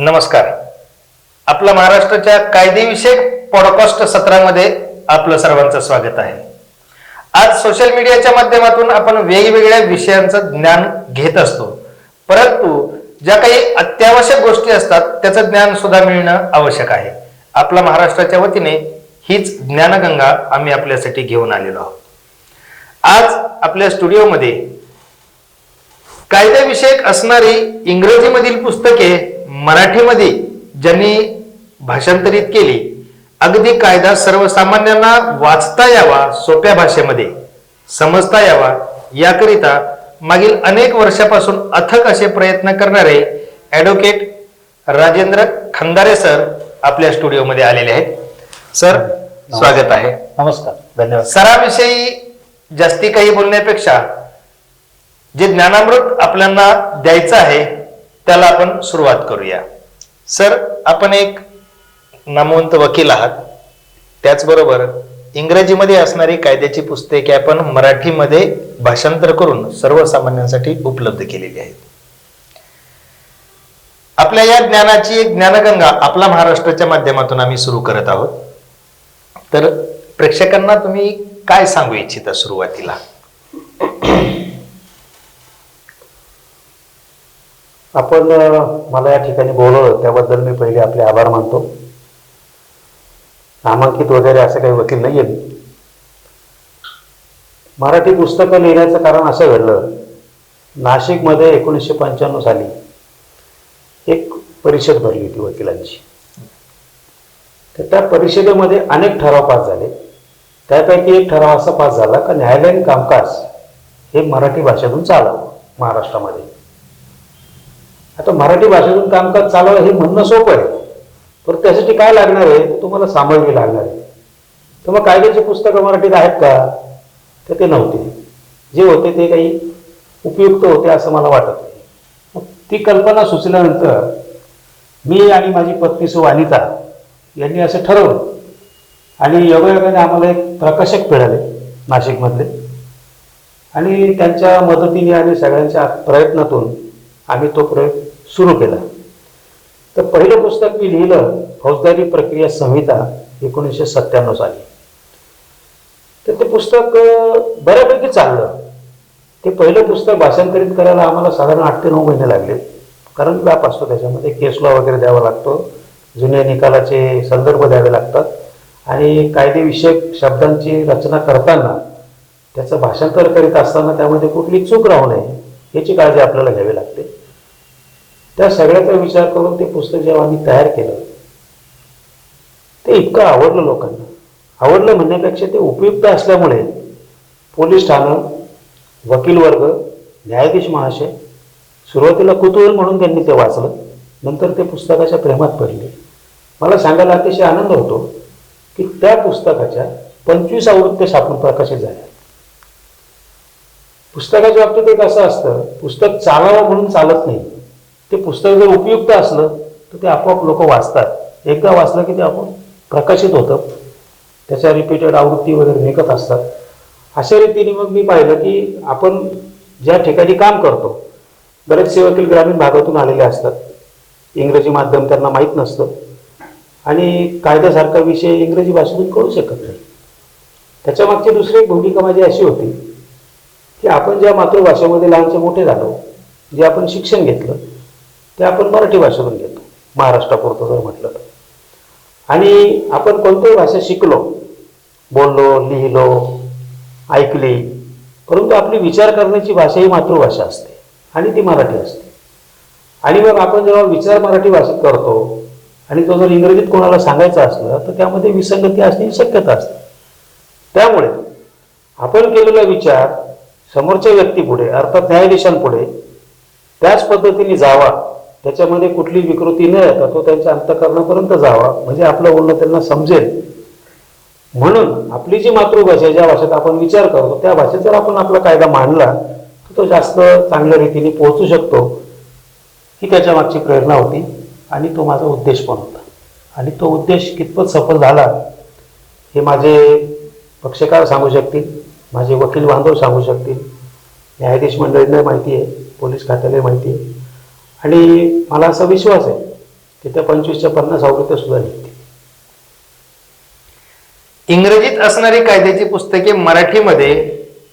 नमस्कार. आपला महाराष्ट्राच्या कायदेविषयक पॉडकास्ट सत्रामध्ये आपलं सर्वांचं स्वागत आहे. आज सोशल मीडियाच्या माध्यमातून आपण वेगवेगळ्या विषयांचं ज्ञान घेत असतो. परंतु ज्या काही अत्यावश्यक गोष्टी असतात त्याचं ज्ञान सुद्धा मिळणं आवश्यक आहे. आपल्या महाराष्ट्राच्या वतीने हीच ज्ञानगंगा आम्ही आपल्यासाठी घेऊन आलेलो आहोत. आज आपल्या स्टुडिओमध्ये कायद्याविषयक असणारी इंग्रजीमधील पुस्तके मराठीमध्ये ज्यांनी भाषांतरित केली अगदी कायदा सर्वसामान्यांना वाचता यावा सोप्या भाषेमध्ये समजता यावा याकरिता मागील अनेक वर्षापासून अथक असे प्रयत्न करणारे ॲडव्होकेट राजेंद्र खंदारे सर आपल्या स्टुडिओमध्ये आलेले आहेत. सर स्वागत आहे. नमस्कार. धन्यवाद. सराविषयी जास्ती काही बोलण्यापेक्षा जे ज्ञानामृत आपल्याला द्यायचं आहे त्याला आपण सुरुवात करूया. सर आपण एक नामवंत वकील आहात. त्याचबरोबर इंग्रजीमध्ये असणारी कायद्याची पुस्तके आपण मराठीमध्ये भाषांतर करून सर्वसामान्यांसाठी उपलब्ध केलेली आहेत. आपल्या या ज्ञानाची एक ज्ञानगंगा आपला महाराष्ट्राच्या माध्यमातून आम्ही सुरू करत आहोत. तर प्रेक्षकांना तुम्ही काय सांगू इच्छिता सुरुवातीला? आपण मला या ठिकाणी बोलवलं त्याबद्दल मी पहिले आपले आभार मानतो. नामांकित वगैरे असं काही वकील नाही आहे मराठी पुस्तकं लिहिण्याचं कारण असं घडलं. नाशिकमध्ये एकोणीसशे पंच्याण्णव साली एक परिषद भरली होती वकिलांची. तर त्या परिषदेमध्ये अनेक ठराव पास झाले. त्यापैकी एक ठराव असा पास झाला का न्यायालयीन कामकाज हे मराठी भाषेतून चालावं महाराष्ट्रामध्ये. आता मराठी भाषेतून कामकाज चालवलं हे म्हणणं सोपं आहे. पण त्यासाठी काय लागणार आहे? तुम्हाला सामग्री लागणार आहे. तर मग कायद्याची पुस्तकं मराठीत आहेत का? तर ते नव्हते. जे होते ते काही उपयुक्त होते असं मला वाटत नाही. मग ती कल्पना सुचल्यानंतर मी आणि माझी पत्नी सु अनिता यांनी असं ठरवलं. आणि योगायोगाने आम्हाला एक प्रकाशक मिळाले नाशिकमधले. आणि त्यांच्या मदतीने आणि सगळ्यांच्या प्रयत्नातून आम्ही तो प्रयोग सुरू केला. तर पहिलं पुस्तक मी लिहिलं फौजदारी प्रक्रिया संहिता एकोणीसशे सत्त्याण्णव साली. तर ते पुस्तक बऱ्यापैकी चाललं ते पहिलं पुस्तक भाषांतरित करायला आम्हाला साधारण आठ ते नऊ महिने लागले. कारण व्याप असतो त्याच्यामध्ये. केसला वगैरे द्यावा लागतो. जुन्या निकालाचे संदर्भ द्यावे लागतात. आणि कायदेविषयक शब्दांची रचना करताना त्याचं भाषांतर करीत असताना त्यामध्ये कुठली चूक राहू नये याची काळजी आपल्याला घ्यावी लागते. त्या सगळ्याचा विचार करून ते पुस्तक जेव्हा आम्ही तयार केलं ते इतकं आवडलं लोकांना. आवडलं म्हणण्यापेक्षा ते उपयुक्त असल्यामुळे पोलीस ठाणं वकील वर्ग न्यायाधीश महाशय सुरुवातीला कुतूहल म्हणून त्यांनी ते वाचलं नंतर ते पुस्तकाच्या प्रेमात पडले. मला सांगायला अतिशय आनंद होतो की त्या पुस्तकाच्या पंचवीस आवृत्त्या छापून प्रकाशित झाल्या. पुस्तकाच्या बाबतीत एक असं असतं पुस्तक चालावं म्हणून चालत नाही. ते पुस्तक जर उपयुक्त असलं तर ते आपोआप लोक वाचतात. एकदा वाचलं की ते आपोआप प्रकाशित होतं. त्याच्या रिपीटेड आवृत्ती वगैरे निघत असतात. अशा रीतीने मग मी पाहिलं की आपण ज्या ठिकाणी काम करतो बरेचसे वकील ग्रामीण भागातून आलेले असतात. इंग्रजी माध्यम त्यांना माहीत नसतं. आणि कायद्यासारखा विषय इंग्रजी भाषेतून कळू शकत नाही. त्याच्यामागची दुसरी एक भूमिका माझी अशी होती की आपण ज्या मातृभाषेमध्ये लहानचे मोठे झालो जे आपण शिक्षण घेतलं ते आपण मराठी भाषेतून घेतो. महाराष्ट्रापुरतं जर म्हटलं तर. आणि आपण कोणत्याही भाषा शिकलो बोललो लिहिलो ऐकली परंतु आपली विचार करण्याची भाषा ही मातृभाषा असते आणि ती मराठी असते. आणि मग आपण जेव्हा विचार मराठी भाषेत करतो आणि तो जर इंग्रजीत कोणाला सांगायचा असलं तर त्यामध्ये विसंगती असण्याची शक्यता असते. त्यामुळे आपण केलेला विचार समोरच्या व्यक्तीपुढे अर्थात न्यायाधीशांपुढे त्याच पद्धतीने जावा. त्याच्यामध्ये कुठली विकृती न येता तो त्यांच्या अंतकरणापर्यंत जावा म्हणजे आपलं बोलणं त्यांना समजेल. म्हणून आपली जी मातृभाषा आहे, ज्या भाषेत आपण विचार करतो त्या भाषेत जर आपण आपला कायदा मांडला तर तो जास्त चांगल्या रीतीने पोहोचू शकतो. ही त्याच्या मागची प्रेरणा होती आणि तो माझा उद्देश पण होता. आणि तो उद्देश कितपत सफल झाला हे माझे पक्षकार सांगू शकतील माझे वकील बांधव सांगू शकतील न्यायाधीश मंडळींना माहिती आहे पोलीस खात्याला माहिती आहे. आणि मला असा विश्वास आहे की त्या पंचवीसच्या पन्नास आवृत्त्या सुद्धा निघतील. इंग्रजीत असणारी कायद्याची पुस्तके मराठीमध्ये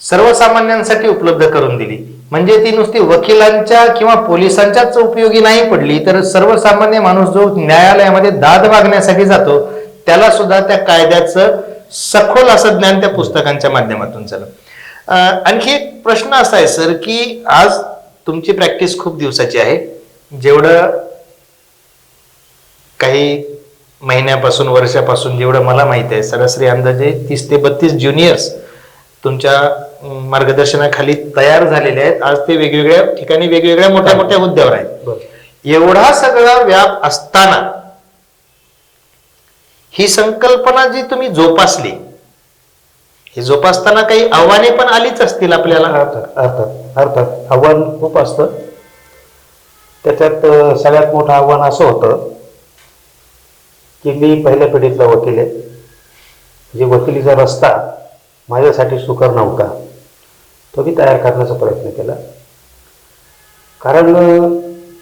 सर्वसामान्यांसाठी उपलब्ध करून दिली. म्हणजे ती नुसती वकिलांच्या किंवा पोलिसांच्याच उपयोगी नाही पडली तर सर्वसामान्य माणूस जो न्यायालयामध्ये दाद मागण्यासाठी जातो त्याला सुद्धा त्या कायद्याचं सखोल असं ज्ञान त्या पुस्तकांच्या माध्यमातून झालं. आणखी एक प्रश्न असा आहे सर की आज तुमची प्रॅक्टिस खूप दिवसाची आहे. जेवढं काही महिन्यापासून वर्षापासून जेवढं मला माहिती आहे सरासरी अंदाजे तीस ते बत्तीस ज्युनियर्स तुमच्या मार्गदर्शनाखाली तयार झालेले आहेत. आज ते वेगवेगळ्या ठिकाणी वेगवेगळ्या मोठ्या मोठ्या हुद्द्यावर आहेत. एवढा सगळा व्याप असताना ही संकल्पना जी तुम्ही जोपासली हे जोपासताना काही आव्हाने पण आलीच असतील आपल्याला? अर्थात अर्थात अर्थात. आव्हान खूप असतं. त्याच्यात सगळ्यात मोठं आव्हान असं होतं की मी पहिल्या पिढीतला वकील आहे. जे वकिलीचा रस्ता माझ्यासाठी सुकर नव्हता. तो मी तयार करण्याचा प्रयत्न केला. कारण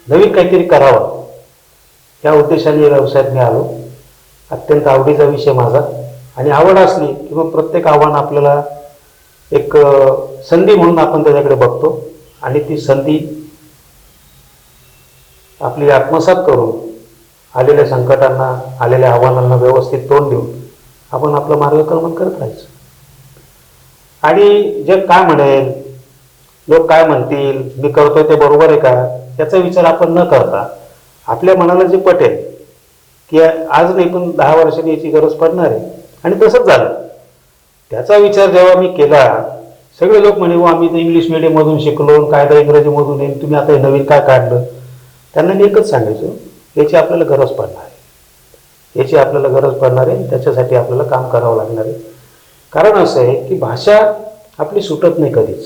नवीन काहीतरी करावं. या उद्देशाने व्यवसायात मी आलो. अत्यंत आवडीचा विषय माझा. आणि आवड असली की मग प्रत्येक आव्हान आपल्याला एक संधी म्हणून आपण त्याच्याकडे बघतो आणि ती संधी आपली आत्मसात करून आलेल्या संकटांना आलेल्या आव्हानांना व्यवस्थित तोंड देऊन आपण आपलं मार्गक्रमण करत राहायचं. आणि जग काय म्हणेल लोक काय म्हणतील मी करतोय ते बरोबर आहे का याचा विचार आपण न करता आपल्या मनाला जे पटेल की आज नाही पण दहा वर्षांनी याची गरज पडणार आहे. आणि तसंच झालं. त्याचा विचार जेव्हा मी केला सगळे लोक म्हणे व आम्ही तर इंग्लिश मिडियममधून शिकलो आणि कायदा इंग्रजीमधून येईल तुम्ही आता हे नवीन काय काढलं? त्यांना मी एकच सांगायचो याची आपल्याला गरज पडणार आहे. याची आपल्याला गरज पडणार आहे त्याच्यासाठी आपल्याला काम करावं लागणार आहे. कारण असं आहे की भाषा आपली सुटत नाही कधीच.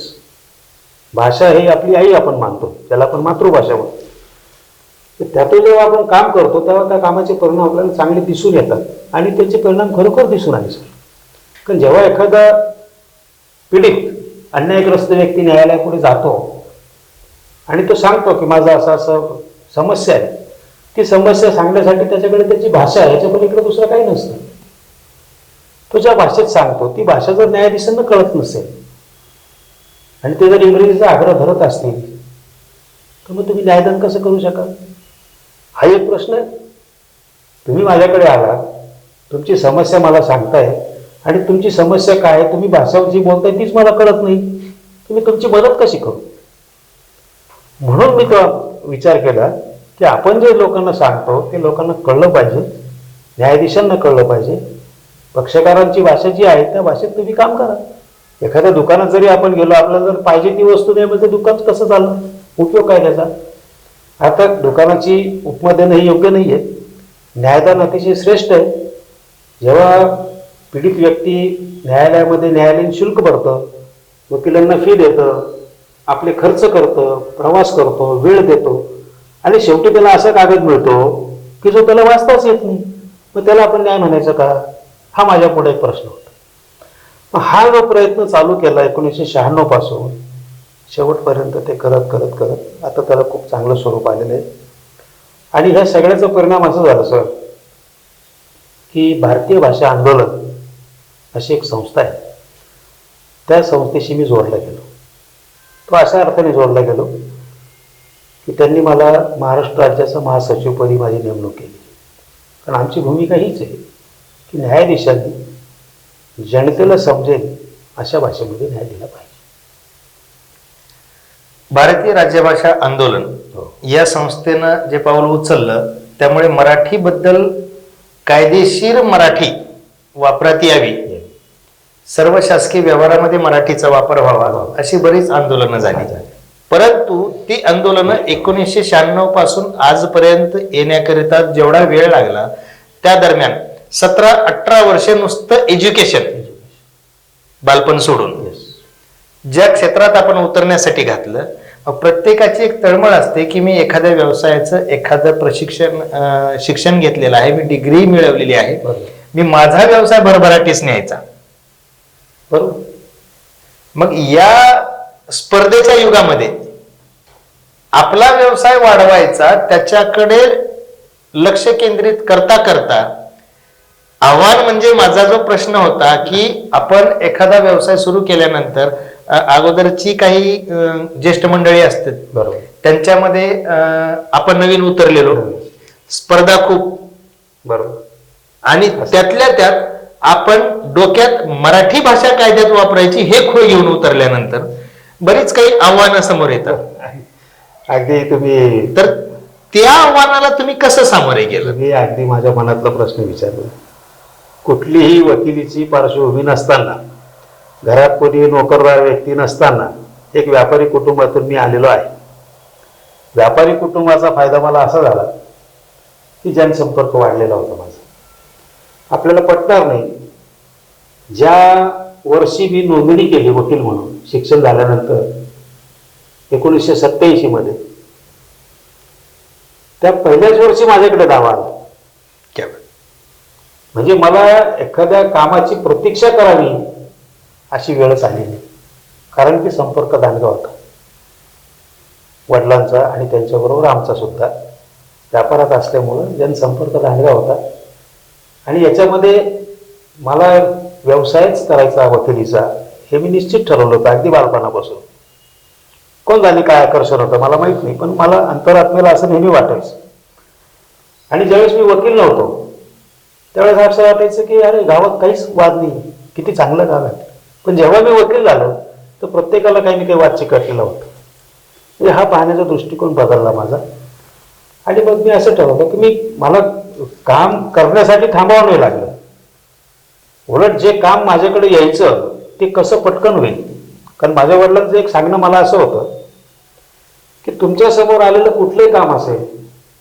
भाषा ही आपली आई आपण मानतो त्याला आपण मातृभाषा म्हणतो. तर त्यातून जेव्हा आपण काम करतो तेव्हा त्या कामाचे परिणाम आपल्याला चांगले दिसून येतात आणि त्याचे परिणाम खरोखर दिसून आले. सर कारण जेव्हा एखादा पीडित अन्यायग्रस्त व्यक्ती न्यायालयापुढे जातो आणि तो सांगतो की माझा असं असं समस्या आहे ती समस्या सांगण्यासाठी त्याच्याकडे त्याची भाषा आहे याच्या पलीकडे दुसरं काही नसतं. तो ज्या भाषेत सांगतो ती भाषा जर न्यायाधीशांना कळत नसेल आणि ते जर इंग्रजीचा आग्रह धरत असतील तर मग तुम्ही न्यायदान कसं करू शकाल? हा एक प्रश्न आहे. तुम्ही माझ्याकडे आला तुमची समस्या मला सांगताय आणि तुमची समस्या काय आहे तुम्ही भाषा जी बोलताय तीच मला कळत नाही. तुम्ही तुमची मदत कशी करू? म्हणून मी तो विचार केला की आपण जे लोकांना सांगतो ते लोकांना कळलं पाहिजे न्यायाधीशांना कळलं पाहिजे. पक्षकारांची भाषा जी आहे त्या भाषेत तुम्ही काम करा. एखाद्या दुकानात जरी आपण गेलो आपल्याला जर पाहिजे ती वस्तू नाही म्हणजे दुकान कसं चाललं? उपयोग काय त्याचा? आता दुकानाची उपमा देणं हे योग्य नाही आहे न्यायदान अतिशय श्रेष्ठ आहे. जेव्हा पीडित व्यक्ती न्यायालयामध्ये न्यायालयीन शुल्क भरतं वकिलांना फी देतं आपले खर्च करतं प्रवास करतो वेळ देतो आणि शेवटी त्याला असा कागद मिळतो की जो त्याला वाचताच येत नाही मग त्याला आपण न्याय म्हणायचं का? हा माझ्या पुढे एक प्रश्न होता. मग हा जो प्रयत्न चालू केला एकोणीसशे शहाण्णवपासून शेवटपर्यंत ते करत करत करत आता त्याला खूप चांगलं स्वरूप आलेलं आहे. आणि ह्या सगळ्याचा परिणाम असं झालं सर की भारतीय भाषा आंदोलन अशी एक संस्था आहे. त्या संस्थेशी मी जोडला गेलो. तो अशा अर्थाने जोडला गेलो की त्यांनी मला महाराष्ट्र राज्याचं महासचिवपदी माझी नेमणूक केली. कारण आमची भूमिका हीच आहे की न्यायाधीशांनी जनतेला समजेल अशा भाषेमध्ये न्याय दिला पाहिजे. भारतीय राज्यभाषा आंदोलन या संस्थेनं जे पाऊल उचललं त्यामुळे मराठीबद्दल कायदेशीर मराठी वापरात यावी. सर्व शासकीय व्यवहारामध्ये मराठीचा वापर व्हावा अशी बरीच आंदोलनं झाली. परंतु ती आंदोलनं एकोणीसशे शहाण्णवपासून आजपर्यंत येण्याकरिता जेवढा वेळ लागला त्या दरम्यान सतरा अठरा वर्षे नुसतं एज्युकेशन बालपण सोडून. ज्या क्षेत्रात आपण उतरण्यासाठी घातलं प्रत्येकाची एक तळमळ असते की मी एखाद्या व्यवसायाचं एखादं प्रशिक्षण शिक्षण घेतलेलं आहे मी डिग्री मिळवलेली आहे. मी माझा व्यवसाय भरभराटीस न्यायचा. बरोबर. मग या स्पर्धेच्या युगामध्ये आपला व्यवसाय वाढवायचा त्याच्याकडे लक्ष केंद्रित करता करता आव्हान म्हणजे माझा जो प्रश्न होता की आपण एखादा व्यवसाय सुरू केल्यानंतर अगोदरची काही ज्येष्ठ मंडळी असतात. बरोबर. त्यांच्यामध्ये आपण नवीन उतरलेलो. स्पर्धा खूप. बरोबर. आणि त्यातल्या त्यात आपण डोक्यात मराठी भाषा कायद्यात वापरायची हे खोय घेऊन उतरल्यानंतर बरीच काही आव्हानं समोर येतात. अगदी तुम्ही तर त्या आव्हानाला तुम्ही कसं सामोरे गेलं तुम्ही अगदी माझ्या मनातला प्रश्न विचारला. कुठलीही वकिलीची पार्श्वभूमी नसताना घरात कोणी नोकरदार व्यक्ती नसताना एक व्यापारी कुटुंबातून मी आलेलो आहे. व्यापारी कुटुंबाचा फायदा मला असा झाला की जनसंपर्क वाढलेला होता माझा. आपल्याला पटणार नाही. ज्या वर्षी मी नोंदणी केली वकील म्हणून शिक्षण झाल्यानंतर एकोणीसशे सत्याऐंशी मध्ये त्या पहिल्याच वर्षी माझ्याकडे दावा आला. म्हणजे मला एखाद्या कामाची प्रतीक्षा करावी अशी वेळच आलेली कारण की संपर्क दांडगा होता. वडिलांचा आणि त्यांच्याबरोबर आमचा सुद्धा. व्यापारात असल्यामुळं जनसंपर्क दांडगा होता. आणि याच्यामध्ये मला व्यवसायच करायचा वकिलीचा हे मी निश्चित ठरवलं होतं अगदी बालपणापासून. कोण झाली काय आकर्षण होतं मला माहीत नाही पण मला अंतरात्म्याला असं नेहमी वाटायचं. आणि ज्यावेळेस मी वकील नव्हतो त्यावेळेस असं वाटायचं की अरे गावात काहीच वाद नाही किती चांगलं गाव आहे. पण जेव्हा मी वकील झालो तर प्रत्येकाला काही ना काही वाद केलं होता. म्हणजे हा पाहण्याचा दृष्टिकोन बदलला माझा. आणि मग मी असं ठरवलं की मी मला काम करण्यासाठी थांबावं नाही लागलं. उलट जे काम माझ्याकडे यायचं ते कसं पटकन होईल? कारण माझ्या वडिलांचं एक सांगणं मला असं होतं की तुमच्यासमोर आलेलं कुठलंही काम असेल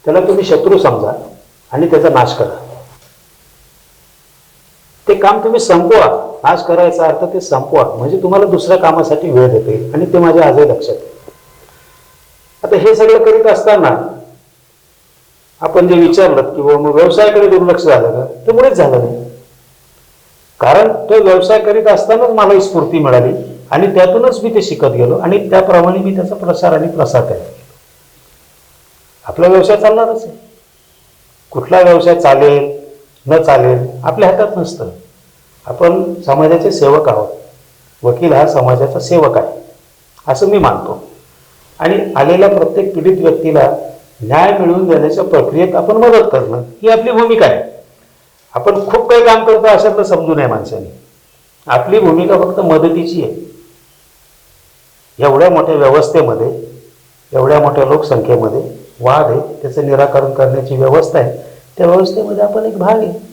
त्याला तुम्ही शत्रू समजा आणि त्याचा नाश करा. काम तुम्ही संपवा. आज करायचा अर्थ ते संपवा. म्हणजे तुम्हाला दुसऱ्या कामासाठी वेळ देते. आणि ते माझ्या आजही लक्षात आता हे सगळं करीत असताना आपण जे विचारलं की बाबा मग व्यवसायाकडे दुर्लक्ष झालं का? ते मुळेच झालं नाही. कारण तो व्यवसाय करीत असतानाच मला ही स्फूर्ती मिळाली. आणि त्यातूनच मी ते शिकत गेलो. आणि त्याप्रमाणे मी त्याचा प्रसार आणि प्रसार करत गेलो आपला व्यवसाय चालणारच आहे. कुठला व्यवसाय चालेल न चालेल आपल्या हातात नसतं. आपण समाजाचे सेवक आहोत. वकील हा समाजाचा सेवक आहे. असं मी मानतो. आणि आलेल्या प्रत्येक पीडित व्यक्तीला न्याय मिळवून देण्याच्या प्रक्रियेत आपण मदत करणं ही आपली भूमिका आहे. आपण खूप काही काम करतो अशातलं समजू नये माणसाने. आपली भूमिका फक्त मदतीची आहे. एवढ्या मोठ्या व्यवस्थेमध्ये एवढ्या मोठ्या लोकसंख्येमध्ये वाद आहे त्याचं निराकरण करण्याची व्यवस्था आहे. त्या व्यवस्थेमध्ये आपण एक भाग आहे.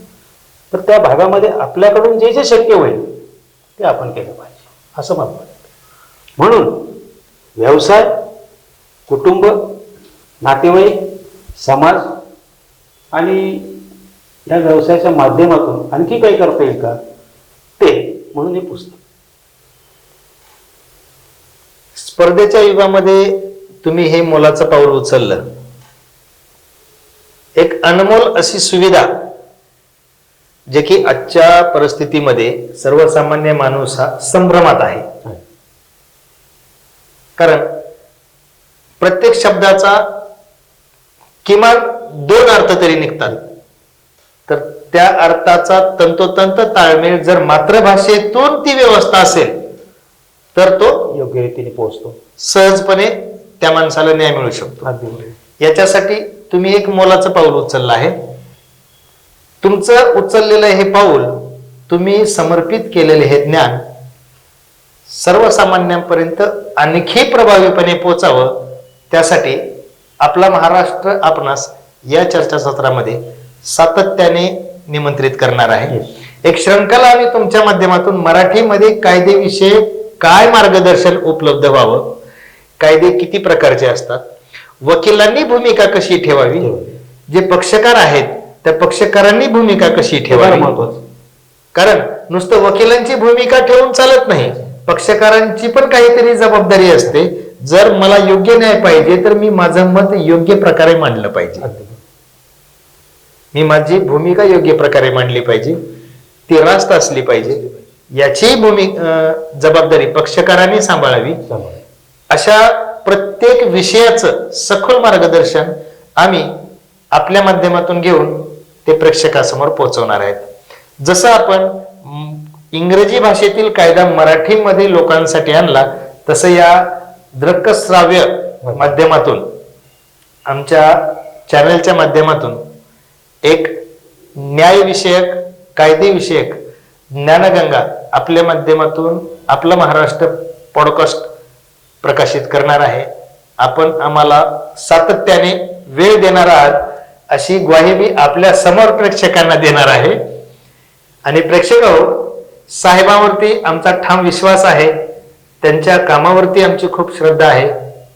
तर त्या भागामध्ये आपल्याकडून जे जे शक्य होईल ते आपण केलं पाहिजे. असं मला वाटतं. म्हणून व्यवसाय कुटुंब नातेवाईक समाज आणि या व्यवसायाच्या माध्यमातून आणखी काही करता येईल का? ते म्हणून हे पुस्तक. स्पर्धेच्या युगामध्ये तुम्ही हे मोलाचं पाऊल उचललं. एक अनमोल अशी सुविधा जे की आजच्या परिस्थितीमध्ये सर्वसामान्य माणूस हा संभ्रमात आहे. कारण प्रत्येक शब्दाचा किमान दोन अर्थ तरी निघतात. तर त्या अर्थाचा तंतोतंत ताळमेळ जर मातृभाषेतून ती व्यवस्था असेल तर तो योग्य रीतीने पोहोचतो. सहजपणे त्या माणसाला न्याय मिळू शकतो. याच्यासाठी तुम्ही एक मोलाचं पाऊल उचललं आहे. तुमचं उचललेलं हे पाऊल तुम्ही समर्पित केलेले हे ज्ञान सर्वसामान्यांपर्यंत आणखी प्रभावीपणे पोचावं त्यासाठी आपला महाराष्ट्र आपणास या चर्चासत्रामध्ये सातत्याने निमंत्रित करणार आहे एक श्रृंखला आम्ही तुमच्या माध्यमातून मराठीमध्ये कायदेविषयी काय मार्गदर्शन उपलब्ध व्हावं कायदे किती प्रकारचे असतात वकिलांनी भूमिका कशी ठेवावी ठेवावी. जे पक्षकार आहेत त्या पक्षकारांनी भूमिका कशी ठेवावी? महत्वाचं. कारण नुसतं वकिलांची भूमिका ठेवून चालत नाही पक्षकारांची पण काहीतरी जबाबदारी असते. जर मला योग्य न्याय पाहिजे तर मी माझं मत योग्य प्रकारे मांडलं पाहिजे. मी माझी भूमिका योग्य प्रकारे मांडली पाहिजे. ती रास्त असली पाहिजे. याची भूमि जबाबदारी पक्षकारांनी सांभाळावी. अशा प्रत्येक विषयाचं सखोल मार्गदर्शन आम्ही आपल्या माध्यमातून घेऊन ते प्रेक्षकासमोर पोहोचवणार आहेत. जसं आपण इंग्रजी भाषेतील कायदा मराठीमध्ये लोकांसाठी आणला तसं या दृकश्राव्य माध्यमातून आमच्या चॅनलच्या माध्यमातून एक न्यायविषयक कायदेविषयक ज्ञानगंगा आपल्या माध्यमातून आपलं महाराष्ट्र पॉडकास्ट प्रकाशित करणार आहे. आपण आम्हाला सातत्याने वेळ देणार आहात. अशी ग्वाही मी आपल्यासमोर प्रेक्षकांना देणार आहे. आणि प्रेक्षक साहेबांवरती आमचा ठाम विश्वास आहे. त्यांच्या कामावरती आमची खूप श्रद्धा आहे.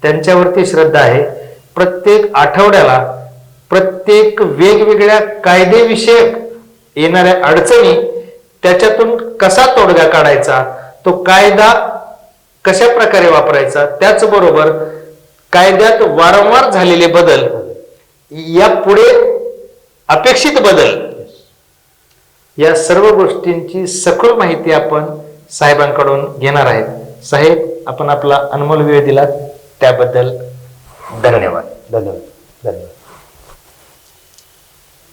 त्यांच्यावरती श्रद्धा आहे. प्रत्येक आठवड्याला प्रत्येक वेगवेगळ्या कायदेविषयक येणाऱ्या अडचणी त्याच्यातून कसा तोडगा काढायचा तो कायदा कशा प्रकारे वापरायचा त्याचबरोबर कायद्यात वारंवार झालेले बदल या पुढे अपेक्षित बदल. या सर्व गोष्टींची सखोल माहिती आपण साहेबांकडून घेणार आहेत. साहेब आपण आपला अनमोल वेळ दिला त्याबद्दल धन्यवाद. धन्यवाद. धन्यवाद.